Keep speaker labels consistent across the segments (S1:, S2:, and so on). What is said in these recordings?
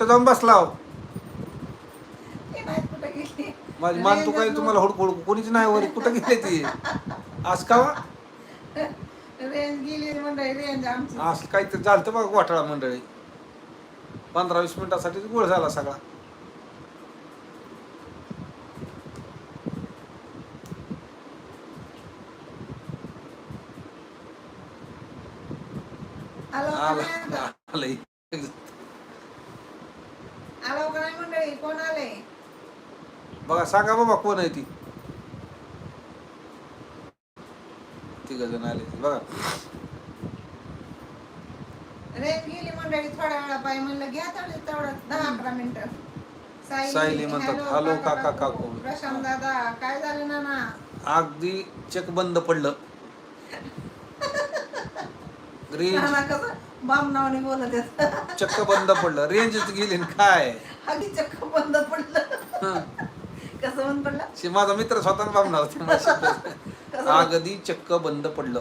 S1: कुठं जाऊन बसला हो? माझी मान तू काही तुम्हाला हुडकू हुडकू? कोणीच नाही वरी. कुठं गेले ती? आज का?
S2: रेंज गेली मंडळी रेंज आमची.
S1: आज काहीतरी झालं तर बघा घोटाळा मंडळी. पंधरा वीस मिनिटासाठी गोळ झाला सगळा.
S2: आलो.
S1: आलो
S2: का नाही मंडळी कोण आले
S1: बघा सांगा बाबा कोण आहे ती? तिघ जण आले. बघा.
S2: रेंज गेली मंडळी थोड्या वेळा म्हणलं घ्या तेवढं तेवढं दहा अकरा मिनिटं.
S1: सायली म्हणतात, "हॅलो काका, काकू."
S2: प्रशांत दादा काय झालं ना ना
S1: अगदी चेक बंद पडलं. रेंज
S2: नाना कसं बाम नावाने बोलत आहेत.
S1: चक्क बंद पडलं. रेंजच गेली न काय?
S2: अगदी चक्क बंद पडलं.
S1: हं.
S2: कसं बंद पडलं?
S1: शे माझा मित्र स्वतः बाबणार होता. अगदी चक्क बंद पडलं.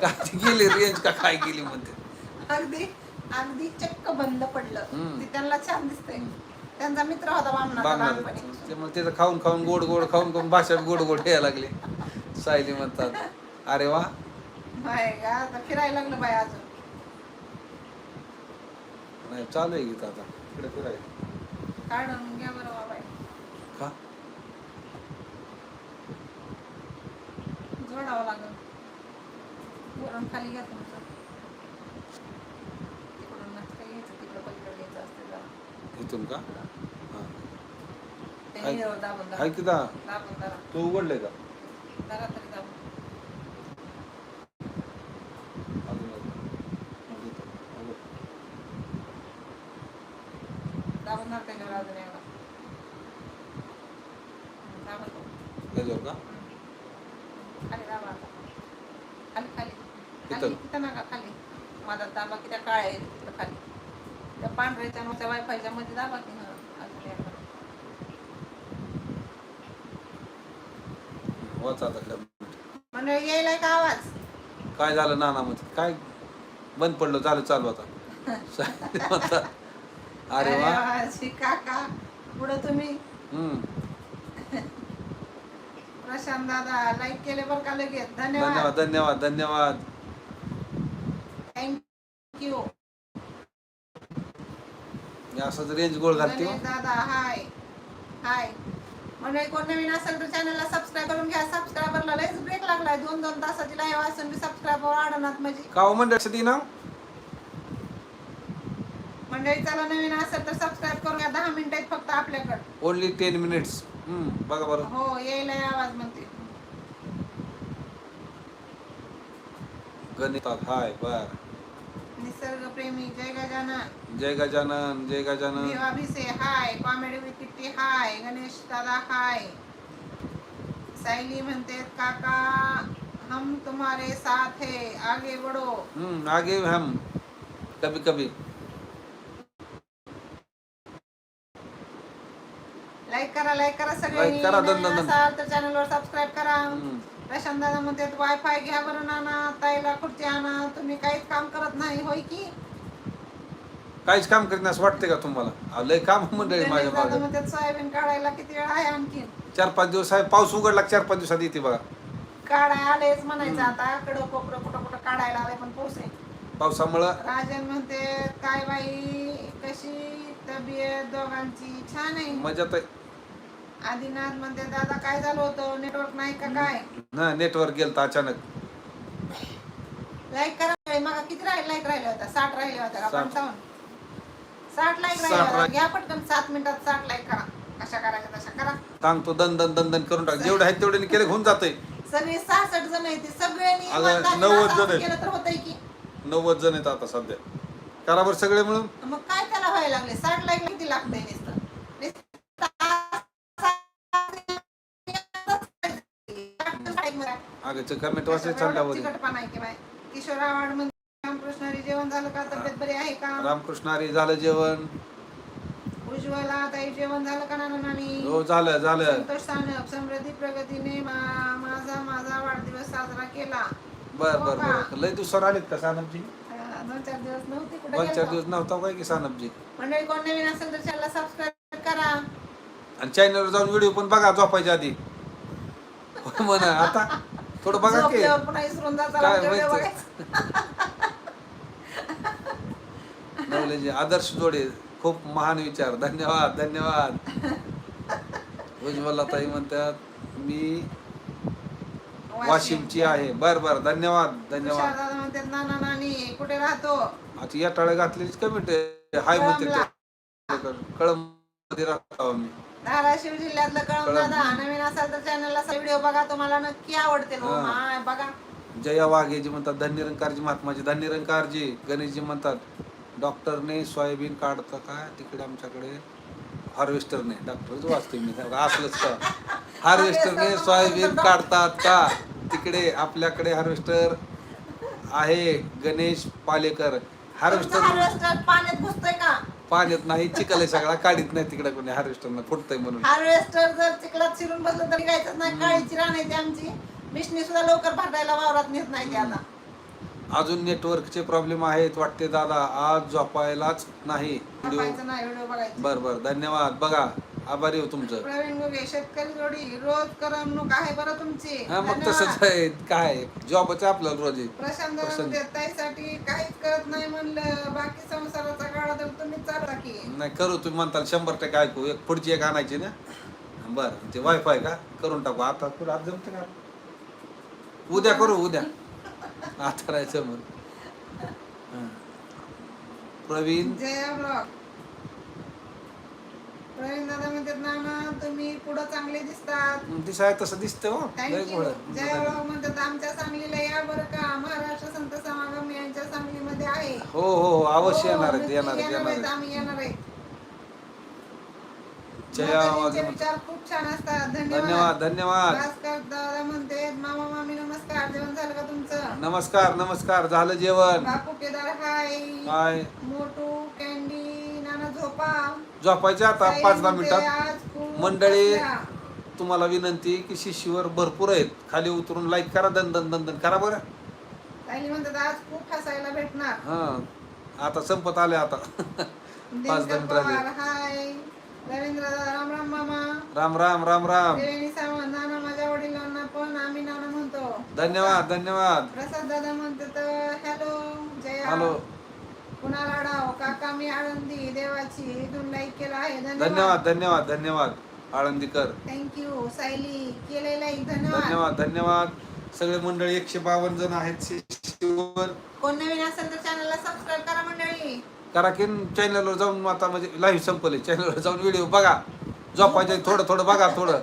S1: काय गेली रेंज का काय गेली म्हणते.
S2: अगदी अगदी चक्क बंद पडलं.
S1: हम्म.
S2: ते त्यांना छान दिसतंय. त्यांचा मित्र होता बामणाचा
S1: बांगणार
S2: लहानपणी.
S1: त्यामुळे त्याचं खाऊन खाऊन गोड गोड खाऊन खाऊन भाषा गोड गोड यायला लागली. सायली म्हणतात अरे वा.
S2: बाय का आता फिरायला लागलं बाय अजून.
S1: नाही चालू आहे गीत आता. इकडे फिरायला.
S2: काढून घ्या बरं बाबाय
S1: का?
S2: जोडावं लागल. खाली घ्या तुमचं. तिकडून घ्यायचं तिकडं पलीकडे घ्यायचं असते जरा.
S1: इथून का? हा.
S2: दाबून
S1: तू उघडले का?
S2: तरी दाबून
S1: अजून एक. मग इथं. उघड.
S2: दाबून धरा त्याच्यावर अजून एकदा दाबून धरा.
S1: त्याच्यावर का
S2: खाली दाबा आता. खाली खाली
S1: इथं?
S2: खाली तिथं नका खाली माझा दाबा किती काळा खाली? त्या पांढऱ्याच्या नुसत्या वायफायच्या मध्ये दाबा की.
S1: वाच आता
S2: यायलाय का आवाज.
S1: काय झालं नाना मध्ये काय बंद पडलं? चालू चालू आता. म्हणतात अरे वा.
S2: वा, शी काका. पुढं तुम्ही.
S1: हम्म.
S2: प्रशांत दादा लाईक केले बरं का लगेच?
S1: धन्यवाद.
S2: धन्यवाद
S1: धन्यवाद धन्यवाद
S2: थँक्यू
S1: मी असंच रेंज गोळ घालते हो.
S2: दादा हाय. हाय. मंडळी कोण नवीन असेल तर चॅनलला सबस्क्राईब करून घ्या. सबस्क्रायबरला लयच ब्रेक लागलाय. दोन दोन तासाची लाईव्ह असून बी सबस्क्रायबर वाढणार म्हणजे.
S1: का हो मंडळ ना
S2: मंडळी चला नवीन असेल तर सबस्क्राईब करून घ्या. दहा मिनिटं आहेत फक्त आपल्याकडे.
S1: ओनली टेन मिनिट्स बघा बरं.
S2: हो यायलाय आवाज म्हणते.
S1: गणितात हाय बर.
S2: निसर्ग प्रेमी जय गजानन।
S1: जय गजानन जय Gajanan.
S2: Bhise hi comedy with Kitty hi Ganesh दादा हाय। सायली म्हणते काका हम तुम्हारे साथ है आगे बढ़ो.
S1: हम्म आगे हम कभी कभी
S2: लाईक करा लाईक करा सगळ्यांनी
S1: करा, दन, दन, दन.
S2: असाल तर चॅनलवर सबस्क्राईब करा.
S1: हम्म.
S2: प्रशांत दादा म्हणते वायफाय घ्या बरं नाना ताईला खुर्ची आणा तुम्ही काहीच काम करत नाही होय की?
S1: काहीच काम करीत नाही असं वाटते का तुम्हाला? अहो, लय काम मंडळी
S2: गणेश
S1: माझ्या
S2: दादा
S1: मागे.
S2: म्हणते सोयाबीन काढायला किती वेळ आहे आणखी?
S1: चार पाच दिवस आहे पाऊस उघडला की चार पाच दिवसात येते बघा.
S2: काढाय आलेच म्हणायचं आता कडं कोपरं कुठं कुठं काढायला आले पण पोहोचे
S1: पावसामुळं?
S2: राजन म्हणते काय बाई कशी तब्येत दोघांची? छान आहे.
S1: मजात आहे.
S2: आदिनाथ म्हणते दादा काय झालं होतं? नेटवर्क नाही का काय?
S1: ना नेटवर्क गेलं अचानक.
S2: लाईक करा मग किती राहिले? लाईक राहिले होत्या साठ राहिले होत्या का?
S1: साठ.
S2: पंचावन्न. साठ लाईक
S1: साठ
S2: राहिले. घ्या पटकन सात मिनिटात साठ लाईक करा. कशा करायच्या तशा करा.
S1: सांगतो दन दन दन दन करून टाक. जेवढे आहेत तेवढे केले होऊन जाते
S2: सगळे सहासष्ट जण आहेत. ते सगळ्यांनी इमानदारीनं
S1: नव्वद
S2: असं
S1: जण आहेत.
S2: केलं तर होतंय की.
S1: नव्वद जण आहेत आता सध्या. करा बरं सगळे मिळून.
S2: मग काय त्याला व्हायला लागले? साठ लाईक किती लागतंय नुसतं?
S1: अगं कमेंट वाचले चालल्यावर
S2: चिकटपणा आहे की बाय किशोर आव्हाड म्हणजे रामकृष्ण हरी जेवण झालं का? तब्येत बरी आहे का?
S1: रामकृष्ण हरी झालं जेवण.
S2: उज्ज्वला ताई जेवण झालं का नाना नानी?
S1: हो झालं झालं.
S2: संतोष सानप समृद्धी प्रगतीने मा- माझा माझा वाढदिवस साजरा केला.
S1: बर
S2: हो
S1: बर? बर. लय दिवसावर आलेत का सानपजी?
S2: अं, दोन चार दिवस नव्हते
S1: दोन चार? दिवस नव्हता काय की सानपजी?
S2: मंडळी कोण नवीन असेल तर चॅनलला सबस्क्राईब करा.
S1: आणि चॅनलवर जाऊन व्हिडिओ पण बघा झोपायच्या आधी. होय म्हणा आता थोडं बघा की.
S2: झोपल्यावर पुन्हा
S1: काय
S2: आमच्या व्हिडिओ
S1: माहिती?
S2: बघायचं.
S1: नवलेजी आदर्श जोडे खूप महान विचार. धन्यवाद धन्यवाद. उज्ज्वला ताई म्हणतात मी वाशिमची आहे. बर बर. धन्यवाद
S2: तुषार
S1: धन्यवाद
S2: दादा म्हणतात नाना नानी कुठे राहतो?
S1: आता या टाळ्या घातलीच कमेंट हाय म्हणते कळममध्ये राहतो आम्ही.
S2: धाराशिव जिल्ह्यातलं कळम
S1: कळम.
S2: दादा नवीन असाल तर चॅनलला व्हिडिओ बघा तुम्हाला नक्की आवडतील हो
S1: हा.
S2: बघा.
S1: जया वाघेजी म्हणतात धन्यरंकारजी महात्माजी धन्यरंकारजी गणेशजी म्हणतात डॉक्टरने सोयाबीन काढतं का? तिकडे आमच्याकडे हार्वेस्टरने डॉक्टरच वाचतोय मी. असलंच का? हार्वेस्टरने सोयाबीन काढतात का? तिकडे आपल्याकडे हार्वेस्टर आहे गणेश पालेकर. हार्वेस्टर
S2: हार्वेस्टर पाण्यात घुसतोय का?
S1: पाण्यात नाही चिखल आहे सगळा काढीत नाही तिकडे कोणी हार्वेस्टरनं फुटतंय म्हणून.
S2: हार्वेस्टर जर चिखलात शिरून बसलं तरी काहीच नाही काळीची रान ती आमची. मिशनी सुद्धा लवकर भाटायला वावरात नेत नाही ते आता.
S1: अजून नेटवर्कचे प्रॉब्लेम आहेत वाटते दादा. आज झोपायलाच नाही. व्हिडिओ
S2: पाहायचं नाही व्हिडिओ बघायचं.
S1: बर बर. धन्यवाद. बघा आभारी हो तुमचं.
S2: प्रवीण शेतकरी जोडी रोज करमणूक आहे बरं तुमची?
S1: हा मग
S2: धन्यवाद.
S1: तसंच आहे. काय जॉबच आपल्याला रोज आहे.
S2: प्रशांत काहीच करत नाही म्हणलं बाकी संसाराचा काळा तर तुम्ही चालला की.
S1: नाही करू तुम्ही म्हणताल शंभर टक्के ऐकू. एक पुढची एक आणायची ना? बर ते वायफाय का? करून टाकू. आता करू आज जमते का? उद्या करू उद्या. आता जमत हा. प्रवीण.
S2: जया ब्लॉग. प्रवीण दादा म्हणतात नाना तुम्ही पुढं चांगले दिसतात.
S1: दिसाय तसं दिसतं हो. लय
S2: थँक्यू
S1: गोड.
S2: जया म्हणतात आमच्या सांगलीला या बरं का? महाराष्ट्र संत समागम यांच्या सांगलीमध्ये आहे.
S1: हो हो हो अवश्य
S2: हो,
S1: येणार आहेत
S2: नक्की
S1: येणार आहेत
S2: येणार
S1: येणार
S2: आहेत,
S1: आहेत.
S2: आम्ही येणार आहे
S1: जया
S2: माताजींचे
S1: वाघे
S2: विचार खूप छान असतात.
S1: धन्यवाद.
S2: धन्यवाद
S1: धन्यवाद.
S2: भास्कर दादा म्हणते मामा मामी नमस्कार. जेवण झालं का तुमचं?
S1: नमस्कार नमस्कार. झालं जेवण.
S2: बापू केदार हाय.
S1: काय
S2: मोटू झोपा.
S1: झोपायचे आता
S2: साई
S1: पाच दहा
S2: म्हणते,
S1: मिनिटात. मंडळी. तुम्हाला विनंती की शिशीवर भरपूर आहेत. खाली उतरून लाईक करा दन दन दन दन करा बरं.
S2: ताईली म्हणतात आज खूप हसायला भेटणार.
S1: हा आता संपत आले आता. पाच दहा मिनिट
S2: हाय. रवींद्र राम राम मामा.
S1: राम राम राम राम.
S2: त्रिवेणी सावंत नाना माझ्या वडिलांना पण आम्ही नाना म्हणतो.
S1: धन्यवाद धन्यवाद.
S2: प्रसाद दादा म्हणते हॅलो जया.
S1: हॅलो
S2: कुणाला डाव काका मी आळंदी. देवाची इथून लाईक केला आहे.
S1: धन्यवाद. धन्यवाद धन्यवाद आळंदीकर.
S2: थँक्यू सायली. केले लाईक धन्यवाद.
S1: धन्यवाद धन्यवाद. सगळे मंडळी एकशे बावन्न जण आहेत
S2: कोण नवीन असेल तर चॅनलला सबस्क्राईब करा मंडळी.
S1: करा की चॅनलवर जाऊन आता म्हणजे लाईव्ह संपले. चॅनलवर जाऊन व्हिडिओ बघा. झोपायचे थोडं थोडं बघा थोडं.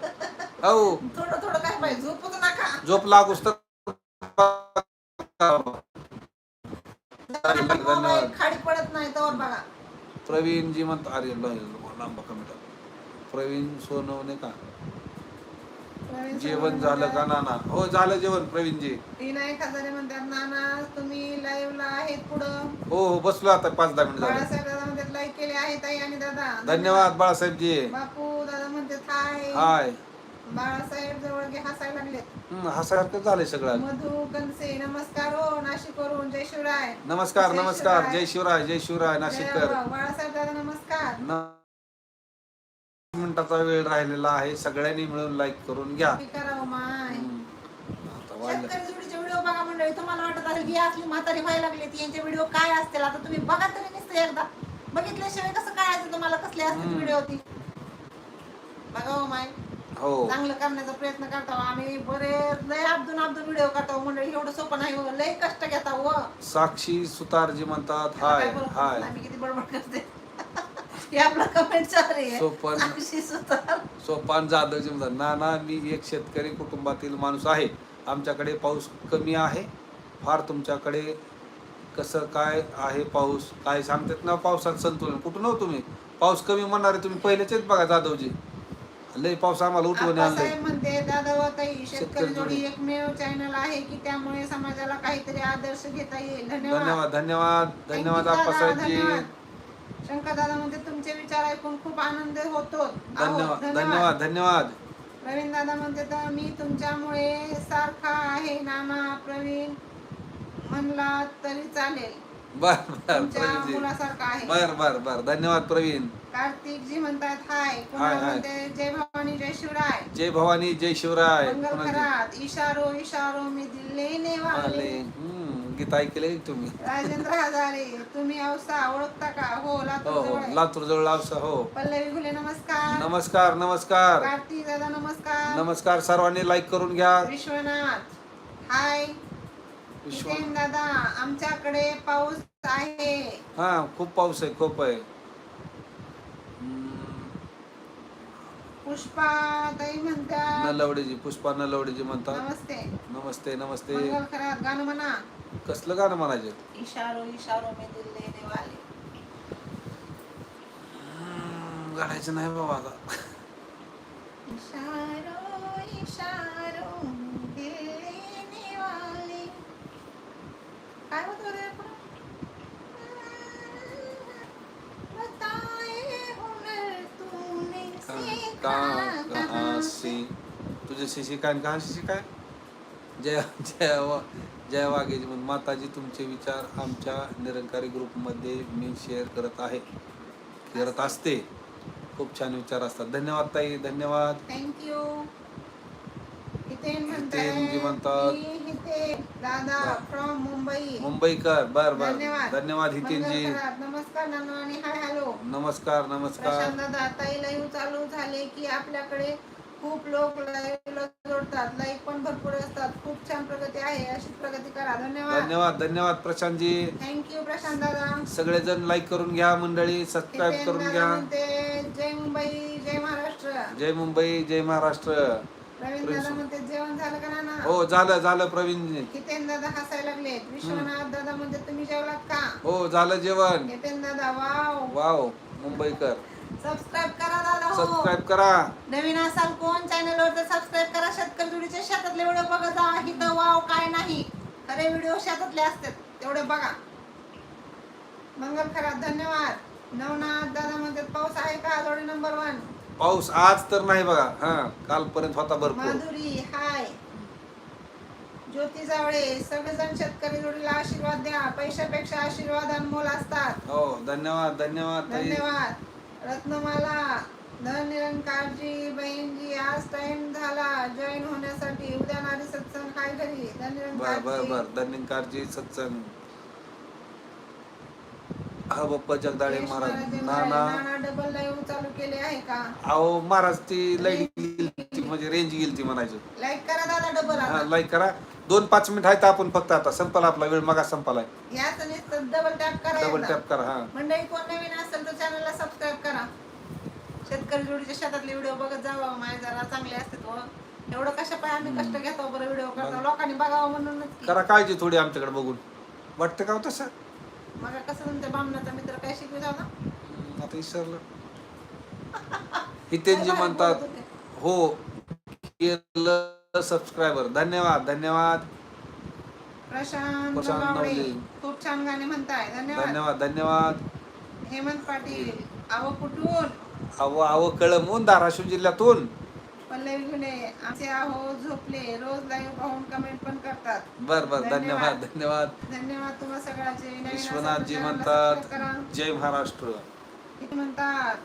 S1: हो.
S2: थोडं थोडं काय पाहिजे? नका.
S1: झोप लागूस तर धन्यवाद.
S2: पडत नाही तर बघा.
S1: प्रवीणजी म्हणतो अरे लांब कमेंट प्रवीण सोनवणे का?
S2: प्रवीण
S1: जेवण झालं का नाना? हो झालं जेवण प्रवीणजी.
S2: विनायक हजारे म्हणतात नाना तुम्ही आहेत पुढं.
S1: हो हो बसलो आता पाच दहा मिनिट झाले.
S2: बाळासाहेब दादा म्हणतात लाईक केले आहे ताई आणि दादा.
S1: धन्यवाद बाळासाहेबजी.
S2: बापू दादा म्हणतात हाय.
S1: हाय.
S2: बाळासाहेब जवळ घे हसायला लागलेत.
S1: हसासारखं झालंय सगळं.
S2: मधु कनसे नमस्कार हो नाशिकवरून जय शिवराय.
S1: नमस्कार
S2: जय
S1: नमस्कार
S2: शिवराय.
S1: जय शिवराय. जय शिवराय नाशिककर.
S2: जय बाळासाहेब दादा नमस्कार.
S1: न- मिनिटाचा वेळ राहिलेला आहे. सगळ्यांनी मिळून लाईक करून घ्या.
S2: मी करावं माय.
S1: आता वाढलं.
S2: शेतकरी जोडीचे व्हिडिओ बघा मंडळी. तुम्हाला वाटत असेल की असली म्हातारी व्हायला लागली ती. यांचे व्हिडिओ काय असतील? आता तुम्ही बघा तरी नुसतं एकदा. बघितल्याशिवाय कसं कळायचं तुम्हाला? कसले असतील. व्हिडिओ ती? बघा हो माय.
S1: हो.
S2: चांगलं करण्याचा प्रयत्न करतो आम्ही. बरेच लय अब्दून अब्दून व्हिडिओ करतो मंडळी. एवढं सोपं नाही हो. लय कष्ट घेता हो.
S1: साक्षी सुतारजी म्हणतात
S2: त्याला
S1: हाय
S2: काय
S1: हाय.
S2: मी किती बडबड करते हे आपला कमेंट चालू आहे.
S1: सोपन.
S2: साक्षी सुतार.
S1: सोपान जाधवजी म्हणतात नाना मी एक शेतकरी कुटुंबातील माणूस आहे. आमच्याकडे पाऊस कमी आहे. फार तुमच्याकडे कसं काय आहे पाऊस? काय सांगतात ना पावसात संतुलन. कुठून हो तुम्ही? पाऊस कमी म्हणणारे तुम्ही पहिलेच बघा जाधवजी. लय पाऊस आम्हाला उठवून
S2: आप्पासाहेब म्हणते दादा व ताई
S1: शेतकरी
S2: जोडी. एकमेव चॅनल आहे की त्यामुळे समाजाला काहीतरी आदर्श घेता येईल. धन्यवाद.
S1: धन्यवाद धन्यवाद धन्यवाद
S2: दादा,
S1: आप्पासाहेबजी
S2: धन्यवाद. शंकर दादा म्हणते तुमचे विचार ऐकून खूप आनंद होतो. आहो,
S1: धन्यवाद धन्यवाद. धन्यवाद
S2: प्रवीण दादा म्हणते तर मी तुमच्यामुळे सारखा आहे नाना प्रवीण? म्हणला तरी चालेल.
S1: बर बर
S2: तुमच्या
S1: प्रवीणजी.
S2: मुलासारखा आहे.
S1: बर बर बर. धन्यवाद प्रवीण.
S2: कार्तिक जी म्हणतात हाय
S1: हाय,
S2: पुन्हा
S1: हाय.
S2: म्हणते जय भवानी जय शिवराय.
S1: जय भवानी जय शिवराय.
S2: मंगल
S1: पुन्हा
S2: खरात इशारो इशारो मी दिल लेने
S1: आले.
S2: वाले
S1: हम्म, गीत ऐकले तुम्ही.
S2: राजेंद्र हजारे तुम्ही औसा ओळखता का? हो
S1: हो
S2: लातूर
S1: हो
S2: जवळ आहे.
S1: लातूर जवळ लावसा हो.
S2: पल्लवी घुले नमस्कार.
S1: नमस्कार नमस्कार.
S2: कार्तिक दादा नमस्कार.
S1: नमस्कार सर्वांनी लाईक करून घ्या.
S2: विश्वनाथ हाय.
S1: विश्व
S2: दादा आमच्याकडे पाऊस आहे.
S1: हा खूप पाऊस आहे खूप आहे.
S2: पुष्पा ताई म्हणतात.
S1: नलवडेजी पुष्पा नलवडेजी म्हणतात.
S2: नमस्ते.
S1: नमस्ते नमस्ते.
S2: मंगल खरात गाणं म्हणा.
S1: कसलं गाणं म्हणायचं?
S2: इशारो इशारो में दिल लेने वाले.
S1: हम्म, गाण्याचं नाही बाबा आता.
S2: इशारो इशारो में दिल लेने वाले. काय होतं रे पुढं?
S1: कहाँ
S2: कहाँ
S1: से तुझे शिशी काय कहा शिशी काय जय जय वा- जय वाघेजी म्हणून माताजी तुमचे विचार आमच्या निरंकारी ग्रुपमध्ये मी शेअर करत आहे करत असते खूप छान विचार असतात धन्यवाद ताई धन्यवाद
S2: थँक्यू हितेन
S1: हितेन जी
S2: म्हणताय
S1: म्हणतात.
S2: मी हिते दादा. फ्रॉम मुंबई.
S1: मुंबईकर बर बर.
S2: धन्यवाद.
S1: धन्यवाद हितेनजी.
S2: नमस्कार नानू आणि हाय हॅलो
S1: नमस्कार नमस्कार.
S2: प्रशांत दादा ताई लाईव्ह चालू झाले की आपल्याकडे खूप लोक लाईव्हला जोडतात. लाईक पण भरपूर असतात. खूप छान प्रगती आहे. अशीच प्रगती करा. धन्यवाद.
S1: धन्यवाद धन्यवाद प्रशांतजी.
S2: थँक्यू प्रशांत दादा.
S1: सगळेजण लाईक करून घ्या मंडळी. सबस्क्राईब
S2: हितेन
S1: करून
S2: दादा
S1: घ्या.
S2: म्हणते जय मुंबई जय महाराष्ट्र.
S1: जय मुंबई जय महाराष्ट्र.
S2: प्रवीण दादा म्हणते जेवण झालं का ना
S1: हो झालं झालं प्रवीणजी.
S2: हितेन दादा हसायला लागलेत? विश्वनाथ दादा म्हणते तुम्ही जेवलात का?
S1: हो झालं जेवण.
S2: हितेन दादा वाव.
S1: वाव मुंबईकर.
S2: सबस्क्राईब करा दादा हो.
S1: सबस्क्राईब करा.
S2: नवीन असाल कोण चॅनल वर तर सबस्क्राईब करा. शेतकरी जोडीच्या शेतातले व्हिडिओ बघा जा. इथं वाव काय नाही. खरे व्हिडिओ शेतातले असतात. तेवढे बघा. मंगल खरा धन्यवाद. नवनाथ दादा म्हणतात पाऊस आहे का? जोडी नंबर वन
S1: पाऊस आज तर नाही बघा. हा कालपर्यंत होता भरपूर.
S2: माधुरी हाय. ज्योती जावळे सगळेजण शेतकरी जोडीला आशीर्वाद द्या. पैशापेक्षा आशीर्वाद अनमोल असतात.
S1: हो धन्यवाद धन्यवाद ताई.
S2: धन्यवाद. रत्नमाला धन निरंकारजी बहीणजी आज टाइम झाला. जॉईन होण्यासाठी उद्या नारी सत्संग हाय घरी. धन
S1: बर बर
S2: निरंकारजी
S1: बर. धन्यकारजी सत्संग. हा बाप्पा जगदाळे महाराज. नाना
S2: डबल लाईव्ह चालू केले आहे का?
S1: अहो महाराज ती लाइट गेली म्हणजे रेंज गेली ती म्हणायचं.
S2: लाईक करा दादा डबल
S1: हा
S2: आता
S1: लाईक करा. दोन पाच मिनिट आहेत आपण फक्त आता. संपला आपला वेळ मगा संपलाय
S2: याच नुसतं डबल टॅप करा
S1: डबल. टॅप करा हा.
S2: मंडळी कोण नवीन असेल तर चॅनलला सबस्क्राईब करा. शेतकरी जोडीच्या शेतातले व्हिडिओ बघत जावा. माझे जरा चांगले असतात व एवढं कशा पाय आम्ही कष्ट घेतो बरं व्हिडिओ करतो. लोकांनी बघावं म्हणूनच की.
S1: करा काळजी थोडी आमच्याकडे बघून. वाटतं का हो तसं?
S2: मग कसं तुमच्या बामणाचा मित्र काय होता?
S1: हम्म, आता विसरलं. हितेनजी म्हणतात हो केलं सबस्क्रायबर धन्यवाद धन्यवाद.
S2: प्रशांत
S1: प्रशांत
S2: नलावडे
S1: नवले.
S2: खूप छान गाणे म्हणताय. धन्यवाद.
S1: धन्यवाद धन्यवाद.
S2: हेमंत पाटील आव कुठून?
S1: अहो अहो कळमून धाराशिव जिल्ह्यातून.
S2: आमचे आहो झोपले रोज लाईव्ह पाहून कमेंट पण करतात.
S1: बर बर. धन्यवाद.
S2: धन्यवाद.
S1: धन्यवाद.
S2: तुम्हा सगळ्याचे. नवीन channel ला
S1: म्हणतात जय महाराष्ट्र.
S2: म्हणतात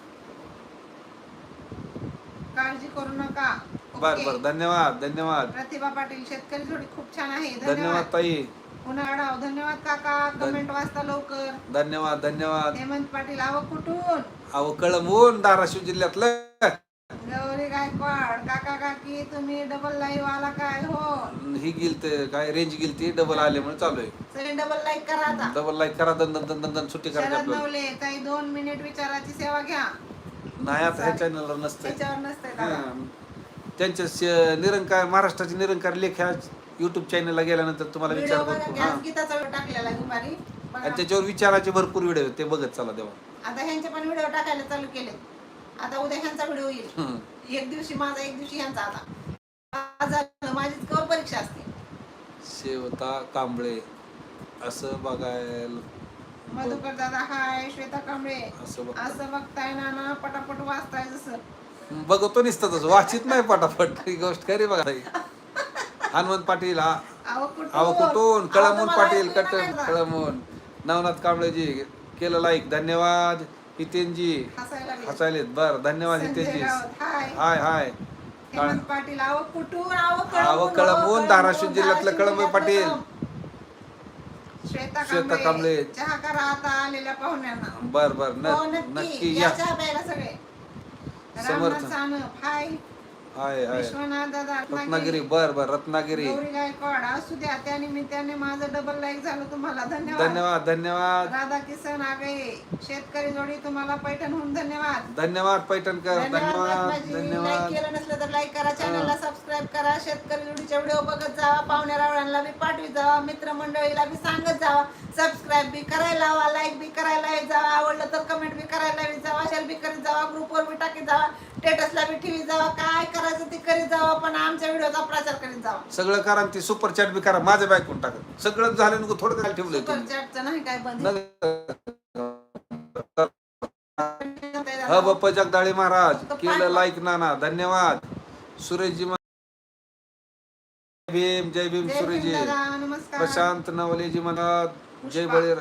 S2: काळजी करू नका.
S1: बर
S2: ओके.
S1: बर. धन्यवाद धन्यवाद.
S2: प्रतिभा पाटील शेतकरी जोडी खूप छान आहे.
S1: धन्यवाद.
S2: धन्यवाद
S1: ताई.
S2: उन्हाळाव धन्यवाद काका. कमेंट वाचता लवकर.
S1: धन्यवाद धन्यवाद.
S2: हेमंत पाटील आव कुठून?
S1: अहो कळमून धाराशिव जिल्ह्यातलं.
S2: काकी तुम्ही डबल लाईव्ह आला काय? हो.
S1: ही गेलते काय रेंज गेलती डबल आल्यामुळे चालू आहे.
S2: सगळे डबल लाईक करा आता.
S1: डबल लाईक करा दन दन दन दन दन सुट्टी करा
S2: शरद
S1: आपल्याला
S2: नवले ताई दोन मिनिट विचाराची सेवा घ्या.
S1: नाही आता ह्या चॅनलवर नसतंय.
S2: त्याच्यावर नसते दादा.
S1: हा. त्यांच्या श- निरंकार महाराष्ट्राचे निरंकार लेख ह्या युट्यूब चॅनलला गेल्यानंतर तुम्हाला
S2: व्हिडिओ
S1: विचार
S2: बघा
S1: भरपूर हा.
S2: गॅस गीताचा व्हिडिओ टाकलेला दुपारी. बघा.
S1: आणि त्याच्यावर विचाराचे भरपूर व्हिडिओ आहेत, ते बघत चला तेव्हा.
S2: आता ह्यांचे पण व्हिडिओ टाकायला चालू केले आता उद्या ह्यांचा व्हिडिओ येईल.
S1: हम्म.
S2: एक दिवशी माझा एक दिवशी ह्यांचा आता. माझीच कवर परीक्षा असते.
S1: शेवता कांबळे असं बघायला
S2: मधुकर दादा हाय श्वेता कांबळे.
S1: असं बघ
S2: असं बघताय ना ना पटापट वाचताय जसं.
S1: बघतो नुसतं तसं. वाचित नाही पटापट. ही गोष्ट खरी बघा ताई. हनुमंत पाटील हा.
S2: अहो कुठून?
S1: अहो कुठून?
S2: अहो,
S1: कळमून पाटील कट? कळमून. नवनाथ कांबळेजी केलं लाईक धन्यवाद. हितेनजी.
S2: हसायला लागले.
S1: हसायलेत. बर धन्यवाद
S2: संजय
S1: हितेनजी.
S2: राऊत, हाय.
S1: हाय हाय.
S2: हेमंत पाटील आव कुटूर आव
S1: आव कळंबून, धाराशिव जिल्ह्यातलं कळंबे पाटील.
S2: श्वेता
S1: श्वेता
S2: कांबळे
S1: कांबळे.
S2: चहा करा आता आलेल्या पाहुण्यांना.
S1: बर बर. न-
S2: हो
S1: नक्की.
S2: नक्की
S1: या
S2: या. चहा प्यायला सगळे.
S1: समर्थ.
S2: रामनाथ सानप हाय.
S1: हाय हाय
S2: विश्वनाथ दादा
S1: रत्नागिरी. बर बर रत्नागिरी.
S2: गौरी गायकवाड असू द्या त्या निमित्ताने माझं डबल लाईक झालं तुम्हाला. धन्यवाद.
S1: धन्यवाद धन्यवाद.
S2: राधा किसन आगे शेतकरी जोडी तुम्हाला पैठणहून धन्यवाद.
S1: धन्यवाद पैठणकर धन्यवाद
S2: लाईक
S1: धन्यवाद.
S2: केलं नसलं तर लाईक करा चॅनलला सबस्क्राईब करा शेतकरी जोडीचे व्हिडिओ बघत जावा पाहुण्या रावळ्यांना बी पाठवीत जावा मित्रमंडळीला बी सांगत जावा. सबस्क्राईब बी करायला हवा लाईक बी करायला येत जावा आवडलं तर कमेंट बी करायला येत जावा शेअर बी करीत जावा ग्रुपवर बी टाकीत जावा स्टेटसला बी ठेवी जावा काय करायचं ते करीत जावा पण आमच्या व्हिडिओचा प्रचार करीत जावा.
S1: सगळं करा आणि ते सुपर चॅट बी करा माझं बायकून टाका. सगळं झालं नको थोडं काय ठेवलंय
S2: सुपर
S1: तुम्ही.
S2: चॅटचं नाही काय बंद
S1: ह बप्प जगदाळे महाराज. केलं लाईक नाना धन्यवाद. सुरेशजी भीम जय भीम
S2: जय
S1: सुरेशजी
S2: भीम दादा, नमस्कार.
S1: प्रशांत नवलेजी मला जय
S2: पुष्पा.
S1: बळी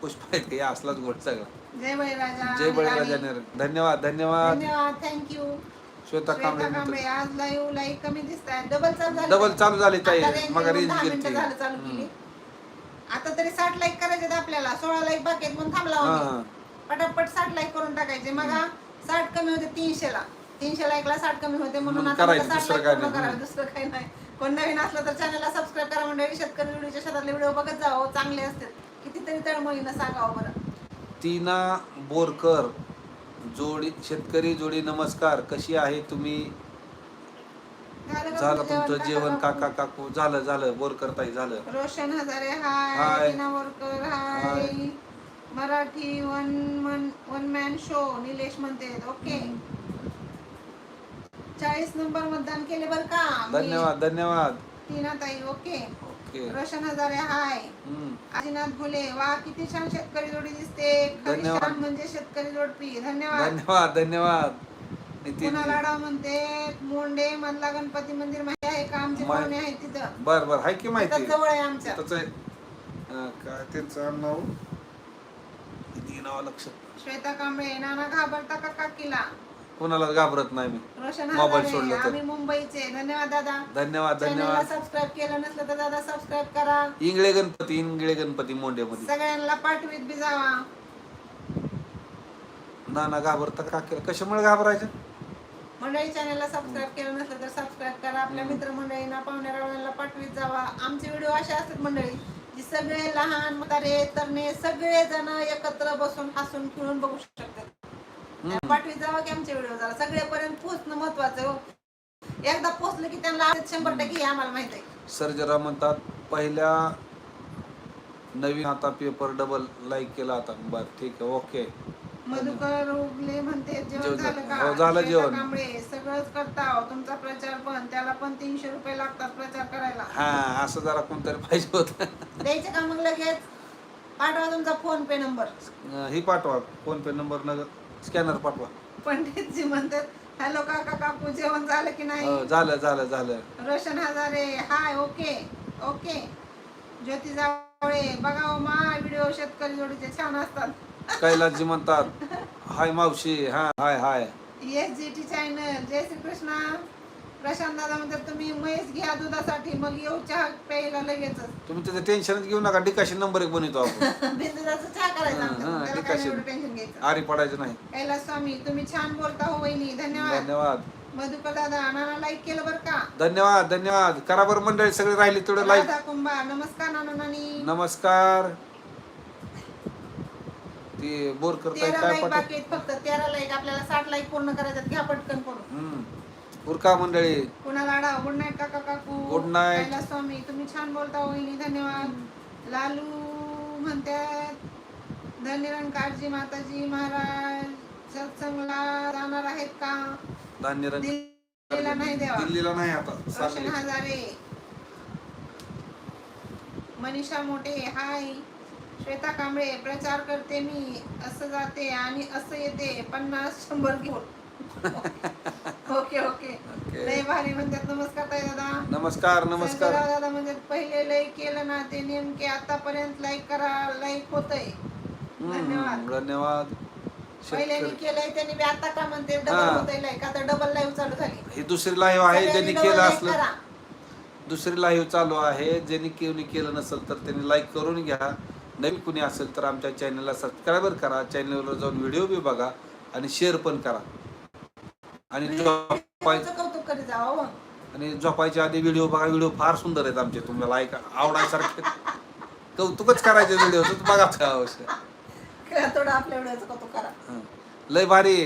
S1: पुष्पा आहेत का या असलाच गोड सगळा.
S2: जय बळीराजा
S1: जय बळीराजा धन्यवाद धन्यवाद.
S2: धन्यवाद थँक्यू
S1: श्वेता कांबळे
S2: आज लाईव्ह लाईव्ह कमी दिसत आहे. डबल चालू झाली.
S1: डबल चालू झाली ताई.
S2: आता range
S1: मग
S2: येऊन
S1: रेंज
S2: दहा मिनिटं
S1: गेली
S2: झालं चालू केली. आता तरी साठ लाईक करायचे आपल्याला. सोळा लाईक बाकी आहेत म्हणून थांबला
S1: हा.
S2: आम्ही. पटापट साठ लाईक करून टाकायचे. मग हा साठ कमी होते तीनशे ला. तीनशे लाईकला साठ कमी होते म्हणून
S1: म्हणून
S2: आता
S1: करायचं,
S2: साठ
S1: दुसरं
S2: लाईक
S1: काय
S2: पूर्ण
S1: नाही.
S2: करावे दुसरं काही नाही. कोण नवीन असलं तर चॅनलला सबस्क्राईब करा मंडळी शेतकरी व्हिडिओच्या शेतातले व्हिडिओ बघत जावं चांगले असतात कितीतरी तळमळीनं सांगावं बरं.
S1: टीना बोरकर. जोडी शेतकरी जोडी नमस्कार. कशी आहे तुम्ही?
S2: झालं तुमचं
S1: जेवण?
S2: काका
S1: काका झालं झालं. बोरकर ताई झालं.
S2: Roshan Hazare hi.
S1: Hi.
S2: Tina Borkar hi.
S1: Hi.
S2: Marathi one one one man show Nilesh म्हणते ओके. चाळीस नंबर मतदान केले बर का? मी-
S1: धन्यवाद धन्यवाद.
S2: टीना ताई ओके. रोशन हजारे हाय. आदिनाथ भुले वा किती छान शेतकरी जोडी दिसते. खरी
S1: धन्यवाद.
S2: शान म्हणजे शेतकरी जोडपी धन्यवाद.
S1: धन्यवाद धन्यवाद. नितीन.
S2: पुन्हा लाडा म्हणते मोंडे मधला गणपती मंदिर माहिती आहे का? आमचे
S1: माहित-
S2: पाहुणे आहेत तिथं.
S1: बर बर. हाय की माहिती?
S2: तिथं जवळ आहे आमच्या.
S1: त्याच काय त्यांचं नाव किती नाव लक्षात.
S2: श्वेता कांबळे नाना घाबरता का काकीला?
S1: कोणाला घाबरत नाही मी.
S2: रोशन
S1: मोबाईल सोडलं तर.
S2: आम्ही मुंबईचे. धन्यवाद दादा.
S1: धन्यवाद
S2: चॅनलला
S1: धन्यवाद.
S2: सबस्क्राईब केलं नसलं तर दादा सबस्क्राईब करा.
S1: इंगळे गणपती इंगळे गणपती मोंड्यामध्ये
S2: सगळ्यांना पाठवीत बी जावा.
S1: नाना घाबरता का कशामुळे घाबरायचं?
S2: मंडळी चॅनलला सबस्क्राईब केलं नसलं तर सबस्क्राईब करा. आपल्या मित्रमंडळींना पाहुण्या रावणाला पाठवीत जावा. आमचे व्हिडिओ असे असतात मंडळी जी सगळे लहान म्हातारे तरणे सगळे जण एकत्र बसून हसून खेळून बघू शकतात. पाठवीत जावा की आमचे व्हिडिओ जरा. सगळेपर्यंत पोहोचणं महत्वाचं आहे हो. एकदा पोहोचलं की त्यांना शंभर टक्के हे आम्हाला माहीत आहे.
S1: सर्जरा म्हणतात पहिल्या नवीन आता पेपर डबल लाईक केला आता. बर ठीक आहे ओके
S2: मधुकर उगले म्हणते जेवण
S1: जेवण
S2: झालं
S1: झालं.
S2: का?
S1: हो, झालं
S2: श्वेता
S1: जेवण.
S2: कांबळे सगळंच करता हो. तुमचा प्रचार पण त्याला पण तीनशे रुपये लागतात प्रचार करायला.
S1: हा असं जरा कोणतरी पाहिजे होत.
S2: द्यायचे का मग लगेच? पाठवा तुमचा फोन पे नंबर.
S1: ही पाठवा. फोन पे नंबर न स्कॅनर पाठवा.
S2: पंडितजी म्हणतात हॅलो काका काकू जेवण झालं की नाही?
S1: हो, झालं झालं झालं.
S2: Roshan Hazare hi okay okay. Jyoti Javale बघा हो मा व्हिडिओ शेतकरी जोडीचे छान असतात.
S1: कैलासजी म्हणतात हाय मावशी हा hi hi.
S2: S G T channel जय श्री कृष्णा प्रशांत दादा म्हणतात तुम्ही म्हैस घ्या दुधासाठी मग येऊ चहा प्यायला लगेचच.
S1: तुम्ही त्याचं टेन्शनच घेऊ नका डिकाशी नंबर एक बनवतो आपण.
S2: बिंदुदाचं चहा करायचा
S1: हा,
S2: त्याला काय
S1: आहे.
S2: एवढं टेन्शन घ्यायचं?
S1: आरी पडायचं नाही.
S2: कैलास स्वामी तुम्ही छान बोलता हो वहिनी धन्यवाद.
S1: धन्यवाद.
S2: मधुकर दादा नाना लाईक केलं बरं का?
S1: धन्यवाद धन्यवाद. करा बरं मंडळी सगळे राहिले तेवढं लाईक
S2: राधा कुंभा नमस्कार नाना नानी.
S1: नमस्कार. ते बोर करताय
S2: तेरा
S1: काय
S2: लाईक
S1: पाठव
S2: बाकी आहेत फक्त तेरा लाईक आपल्याला साठ लाईक पूर्ण करायच्यात घ्या पटकन करून.
S1: हम्म. उरका मंडळी.
S2: कुणाला आडा गुड नाईट काका काकू.
S1: night.
S2: कैलास स्वामी तुम्ही छान बोलता वहिनी धन्यवाद. लालू म्हणतात धन्यरंग काळजी माताजी महाराज. सत्संगला जाणार आहेत का?
S1: धान्य रंग
S2: दिल्लीला नाही देवा.
S1: दिल्लीला नाही आता.
S2: रोशन
S1: सांगली
S2: हजारे. मनीषा मोठे हाय. श्वेता कांबळे प्रचार करते मी. असं जाते आणि असं येते. पन्नास शंभर घेऊन ओके ओके. लय भारी म्हणतात. नमस्कार ताई दादा.
S1: नमस्कार नमस्कार.
S2: दादा म्हणजे पहिले लाईक केलं ना ते नेमके आतापर्यंत लाईक करा लाईक होतंय.
S1: हम्म,
S2: धन्यवाद.
S1: धन्यवाद.
S2: पहिल्याने
S1: शेतकरी
S2: केलंय त्यांनी बी आता का म्हणते डबल
S1: हा.
S2: होतंय लाईक आता डबल लाईव्ह चालू झाली.
S1: ही दुसरी लाईव्ह आहे ज्यांनी
S2: सगळ्यांनी
S1: केलं
S2: double like
S1: असलं
S2: करा.
S1: दुसरी लाईव्ह चालू आहे ज्यांनी कोणी केलं नसेल तर त्यांनी लाईक करून घ्या. नवीन कुणी असेल तर आमच्या चॅनलला सबस्क्राईबर करा. चॅनलवर जाऊन व्हिडिओ बी बघा आणि शेअर पण करा. आणि
S2: कौतुक करीत जावा हो.
S1: आणि झोपायच्या आधी व्हिडिओ बघा व्हिडिओ फार सुंदर आहेत आमचे. तुम्हाला ऐका आवडायसारखे. कौतुकच करायचे व्हिडिओ बघा आवश्यक
S2: थोडं आपल्या व्हिडिओचं कौतुक करा.
S1: लय भारी.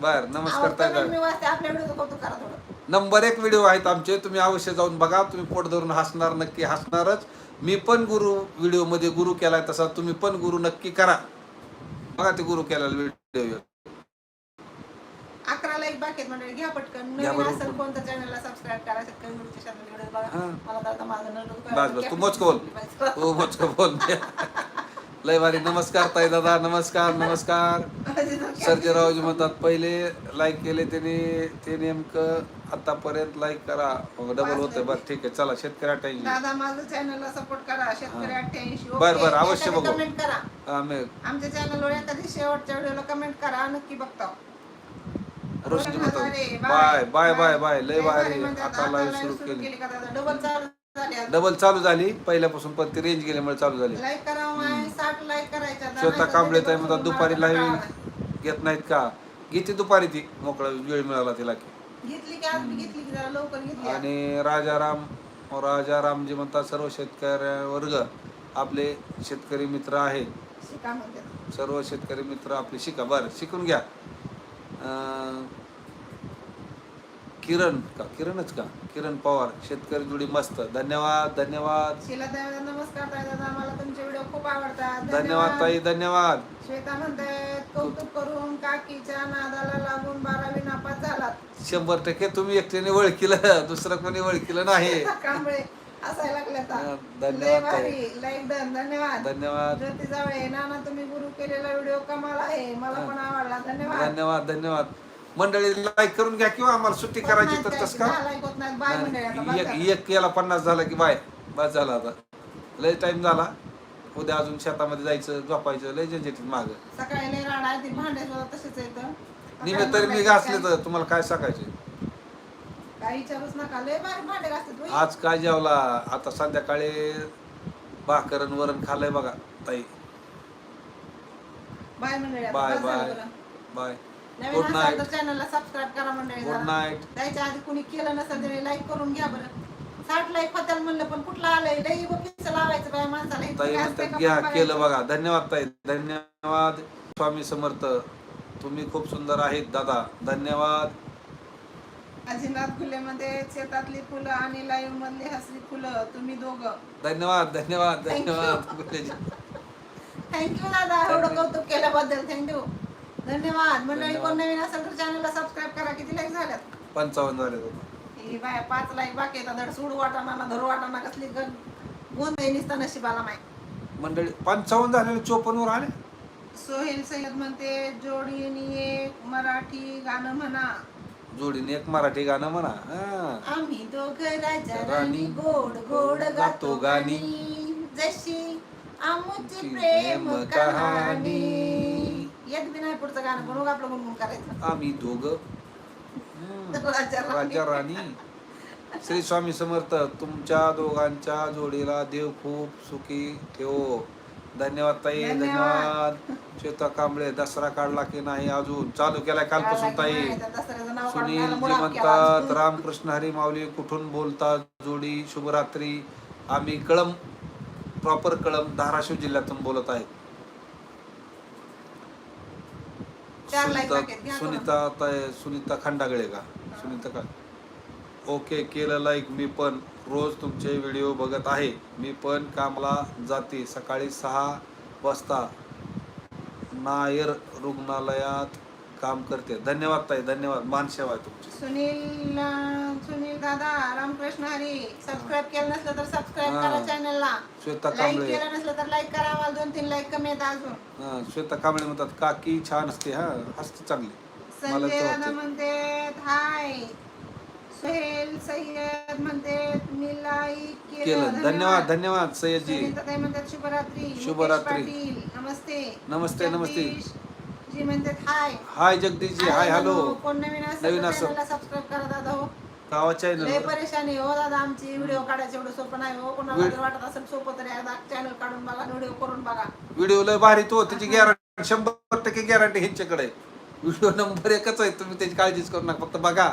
S1: बर नमस्कार
S2: आवडतं
S1: ताई.
S2: म्हणून मी वाचते? आपल्या व्हिडिओचं कौतुक करा थोडं.
S1: नंबर एक व्हिडिओ आहेत आमचे. तुम्ही अवश्य जाऊन बघा. तुम्ही पोट धरून हसणार नक्की हसणारच. मी पण गुरु व्हिडिओमध्ये गुरु केलाय तसा तुम्ही पण गुरु नक्की करा. बघा ते गुरु केलेला व्हिडिओ
S2: बाकी आहेत घ्या पटकन. नवीन. असेल कोणत्या चॅनलला सबस्क्राईब करा शेतकरी बघा. मला तर आता माझं नरडं
S1: बस बस तू. मोच बोल. मोच बोल. लय भारी. नमस्कार ताई दादा नमस्कार नमस्कार. सर्जेरावजी म्हणतात पहिले लाईक केले त्याने ते नेमकं आतापर्यंत लाईक करा. डबल होतंय. बरं ठीक आहे. चला शेतकरी अठ्ठ्याऐंशी.
S2: दादा माझं चॅनलला सपोर्ट करा. शेतकरी. अठ्ठ्याऐंशी
S1: बरं, बरं, अवश्य बघू.
S2: कमेंट करा. आमच्या चॅनलवर एखादी शेवटच्या व्हिडिओला कमेंट करा. नक्की बघतो.
S1: रोशनी म्हणतात बाय बाय बाय बाय लय भारी
S2: म्हणतात,
S1: आता लाईव्ह सुरू केली.
S2: डबल चालू झाली
S1: पहिल्यापासून पण ती रेंज गेल्यामुळे चालू झाली.
S2: नाहीतर
S1: कांबळे ताई म्हणतात दुपारी लाईव्ह. घेत नाहीत का? घेते दुपारी ती. मोकळा वेळ मिळाला तिला की. आणि राजाराम राजारामजी म्हणतात सर्व शेतकरी वर्ग आपले शेतकरी मित्र
S2: म्हणतात.
S1: सर्व शेतकरी मित्र आपले शिका. बरं शिकून घ्या. किरण का? किरणच का? किरण पवार शेतकरी जुडी मस्त. धन्यवाद धन्यवाद.
S2: शीला नमस्कार ताई दादा. मला तुमचे व्हिडिओ खूप आवडतात.
S1: धन्यवाद. ताई धन्यवाद.
S2: श्वेता म्हणतायत कौतुक करून काकीच्या नादाला लागून बारावी नापास झालात.
S1: शंभर टक्के तुम्ही एकट्याने ओळखीलं दुसरं कोणी ओळखीलं नाही.
S2: असायला
S1: धन्यवाद
S2: धन्यवाद. नाना तुम्ही गुरु केलेला व्हिडिओ कमाल आहे. मला पण आवडला. धन्यवाद.
S1: धन्यवाद धन्यवाद. मंडळी लाईक करून घ्या किंवा आम्हाला सुट्टी करायची तर तस का? एक केला पन्नास झाला की बाय. बस झाला आता. लय टाइम झाला. उद्या अजून शेतामध्ये जायचं झोपायचं लय झंझटीत माग.
S2: सकाळी
S1: निमित्त तरी मी घासले तर तुम्हाला काय सांगायचे?
S2: काही विचारूच नका लय भारी भांडे घासतात होय.
S1: आज काय जेवला? आता संध्याकाळी भाकरन वरण खाल्लंय बघा ताई.
S2: बाय मंडळी आता.
S1: बाय
S2: बस झालं
S1: बाय.
S2: बरं.
S1: बाय.
S2: नवीन
S1: गुड
S2: असाल
S1: नाईट
S2: तर चॅनलला सबस्क्राईब करा मंडळी
S1: गुड
S2: जरा.
S1: नाईट
S2: त्याच्या आधी कुणी केलं नसेल तरी लाईक करून घ्या बरं. साठ लाईक होत्याल म्हणलं पण कुठलं आलंय? लई बघीचं लावायचं बाय माणसाला. इतकं
S1: ताई
S2: काय असतंय
S1: म्हणतात
S2: का
S1: घ्या
S2: पण
S1: केलं. बघा. धन्यवाद ताई. धन्यवाद स्वामी समर्थ. तुम्ही खूप सुंदर आहेत दादा. धन्यवाद.
S2: काशीनाथ खुलेमध्ये शेतातली फुलं आणि लाईव्ह मधली हसरी फुलं तुम्ही दोघं.
S1: धन्यवाद धन्यवाद
S2: Thank you.
S1: धन्यवाद
S2: थँक्यू दादा. एवढं कौतुक केल्याबद्दल. थँक्यू धन्यवाद. मंडळी. कोण नवीन असेल तर चॅनलला सबस्क्राईब करा. किती लाईक झाल्यात?
S1: पंचावन्न झाले.
S2: ही बाय पाच लाईक बाकी आहेत. धड सूड वाटाणा ना धरू वाटाणा कसली गोंद निसता नशिबाला माय.
S1: मंडळी पंचावन्न झालेले चोपन्न वर आले?
S2: सोहेल सय्यद म्हणते जोडीने एक मराठी गाणं म्हणा.
S1: जोडीने एक मराठी गाणं म्हणा हा.
S2: आम्ही दोघं राजा
S1: राणी
S2: गोड गोड
S1: गातो गाणी.
S2: जशी आमची प्रेम कहाणी
S1: कहाणी.
S2: येत बी नाही पुढचं गाणं पण उगा आपलं गुणगुण करायचं
S1: आम्ही दोघ
S2: राजा राणी.
S1: राजा राणी श्री स्वामी समर्थ तुमच्या दोघांच्या जोडीला देव खूप सुखी ठेवो धन्यवाद ताई
S2: धन्यवाद.
S1: श्वेता कांबळे दसरा काढला की नाही अजून? चालू केलाय कालपासून ताई. सुनील जी म्हणतात. रामकृष्ण हरी माऊली कुठून बोलतात जोडी शुभरात्री. आम्ही कळम प्रॉपर कळम धाराशिव जिल्ह्यातून बोलत
S2: लाईक
S1: सुनीता सुनीता ताई सुनीता खंडागळे का? सुनीता का ओके केलं लाईक मी पण रोज तुमचे व्हिडिओ बघत आहे. मी पण कामाला जाते सकाळी सहा वाजता. नायर रुग्णालयात काम करते. धन्यवाद ताई धन्यवाद. मानसेवा आहे तुमची.
S2: सुनील सुनील दादा रामकृष्ण हरी सबस्क्राईब केलं नसलं तर सबस्क्राईब
S1: हा.
S2: करा चॅनलला
S1: श्वेता
S2: लाईक
S1: कांबळे.
S2: केलं नसलं तर लाईक करा. मला दोन तीन लाईक कमी आहेत अजून.
S1: हा, श्वेता कांबळे म्हणतात काकी छान असते. हा हसते चांगली. मला
S2: संजय दादा
S1: वाटतं.
S2: म्हणते हाय. सोहेल सय्यद म्हणते लाईक
S1: केलं. धन्यवाद. धन्यवाद सय्यदजी
S2: म्हणतात शुभरात्री. नमस्ते
S1: नमस्ते, नमस्ते.
S2: जगदीश जी म्हणतात हाय.
S1: हाय जगदीशजी हाय हॅलो.
S2: कोण नवीन
S1: नवीन.
S2: सबस्क्राईब करा दादा हो.
S1: गावा
S2: लय परेशानी हो दादा आमची व्हिडिओ काढायचं एवढं सोपं नाही हो. कोणाला जर वाटत असेल सोपं तरी एकदा चॅनल काढून बघा व्हिडिओ करून बघा.
S1: व्हिडिओ लय भारी तो त्याची गॅरंटी शंभर टक्के गॅरंटी ह्यांच्याकडे व्हिडिओ नंबर एकच आहे तुम्ही त्याची काळजीच करू नका फक्त बघा.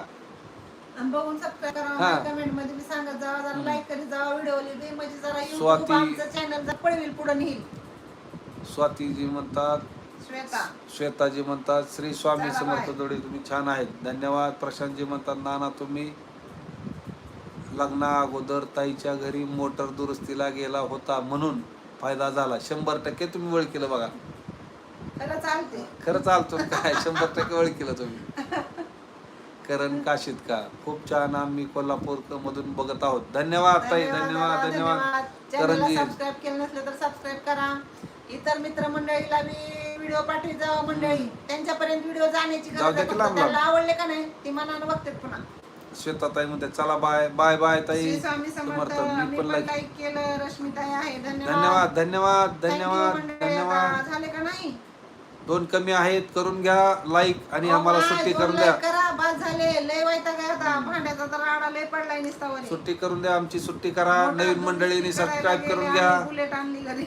S2: आणि बघून सबस्क्राईब
S1: हा.
S2: करा कमेंटमध्ये बी सांगत जावा जरा लाईक करीत जावा व्हिडिओ बी म्हणजे जरा
S1: स्वाती-
S2: आमचं चॅनल जर पळविल पुढे नेईल.
S1: स्वातीजी म्हणतात
S2: श्वेता.
S1: श्वेताजी म्हणतात श्री स्वामी
S2: चला,
S1: समर्थ
S2: बाय.
S1: जोडे तुम्ही छान आहेत. धन्यवाद. प्रशांतजी म्हणतात नाना तुम्ही लग्ना अगोदर ताईच्या घरी मोटर दुरुस्तीला गेला होता म्हणून फायदा झाला. शंभर टक्के तुम्ही वळ केलं बघा.
S2: खरं चालते
S1: खरं चालतो काय? शंभर टक्के वळ केलं तुम्ही. करण काशीत का? खूप छान आम्ही कोल्हापूर मधून बघत आहोत. धन्यवाद ताई. धन्यवाद धन्यवाद करणजी.
S2: सबस्क्राईब केलं नसलं तर सबस्क्राईब करा. इतर मित्र मंडळीला बी व्हिडिओ पाठवी जावा मंडळी. त्यांच्यापर्यंत व्हिडिओ जाण्याची
S1: जाऊ
S2: गरज आहे.
S1: की
S2: फक्त
S1: लांब.
S2: त्यांना. आवडले का नाही ती मनानं बघतात पुन्हा.
S1: श्वेताताई म्हणते चला बाय बाय बाय ताई.
S2: श्री स्वामी समर्थ.
S1: मी
S2: मी
S1: पण लाईक
S2: केलं. रश्मिताई आहे.
S1: धन्यवाद. धन्यवाद
S2: Thank you
S1: धन्यवाद
S2: मंडळी.
S1: धन्यवाद.
S2: आता झाले का नाही?
S1: दोन कमी आहेत करून घ्या लाईक आणि आम्हाला सुट्टी करून द्या.
S2: like करा बस झाले. लय वाईटा काय आता. भांड्याचा तर राडा लय पडलाय निस्तावर.
S1: सुट्टी करून द्या आमची सुट्टी करा. नवीन मंडळींनी सबस्क्राईब करून घ्या.
S2: बुलेट आणली घरी.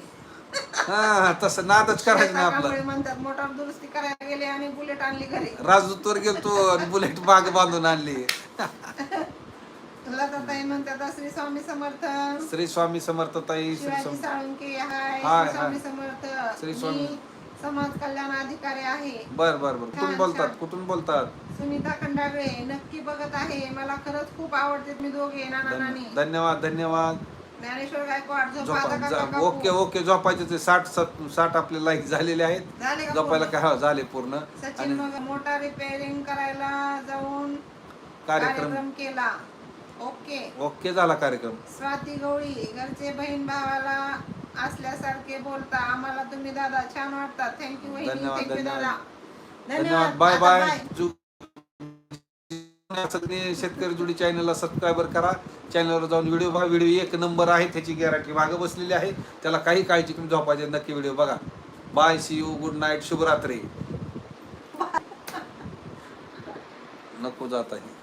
S1: हा तसं नादच करायचं ना आपलं.
S2: म्हणतात मोटार दुरुस्ती करायला गेले आणि बुलेट आणली घरी.
S1: राजदूतवर गेलतो आणि बुलेट माग बांधून आणली.
S2: म्हणतात श्री स्वामी समर्थ.
S1: श्री स्वामी समर्थ ताई श्री
S2: शिवाजी
S1: स्वामी
S2: साळुंके हाय
S1: हाय,
S2: श्री स्वामी
S1: हाय.
S2: समर्थ.
S1: श्री स्वामी.
S2: मी समाज कल्याण अधिकारी आहे.
S1: बर बर बर. कुठून
S2: छान,
S1: बोलतात?
S2: छान.
S1: कुठून बोलतात?
S2: सुनीता खंडागळे नक्की बघत आहे. मला खरंच खूप आवडते मी दोघे नाना नानी.
S1: धन्य- धन्यवाद धन्यवाद.
S2: ज्ञानेश्वर गायकवाड झोपा
S1: झोपा
S2: आता
S1: जा-
S2: काका काकू.
S1: ओके ओके झोपायचे साठ सत- साठ आपले लाईक झालेले आहेत.
S2: झाले का
S1: झोपायला
S2: पूर्ण?
S1: काय हा, झाले पूर्ण.
S2: सचिन
S1: आणि
S2: मग रिपेअरिंग करायला जाऊन
S1: कार्यक्रम.
S2: कार्यक्रम केला. ओके.
S1: ओके झाला कार्यक्रम.
S2: स्वाती गवळी घरचे बहीण भावाला असल्यासारखे बोलता. आम्हाला तुम्ही दादा छान वाटतात. थँक्यू वहिनी.
S1: धन्यवाद,
S2: थँक्यू
S1: धन्यवाद.
S2: दादा.
S1: धन्यवाद. बाय
S2: आता
S1: बाय जु- सगळे शेतकरी जुडी चॅनलला सबस्क्राईबर करा. चॅनलवर जाऊन व्हिडिओ बघा. व्हिडिओ एक नंबर आहे. त्याची गॅरंटी मागं बसलेली आहे. त्याला काही काळजी तुम्ही झोपायचे नक्की व्हिडिओ बघा. Bye see you good night शुभरात्री. नको जात आहे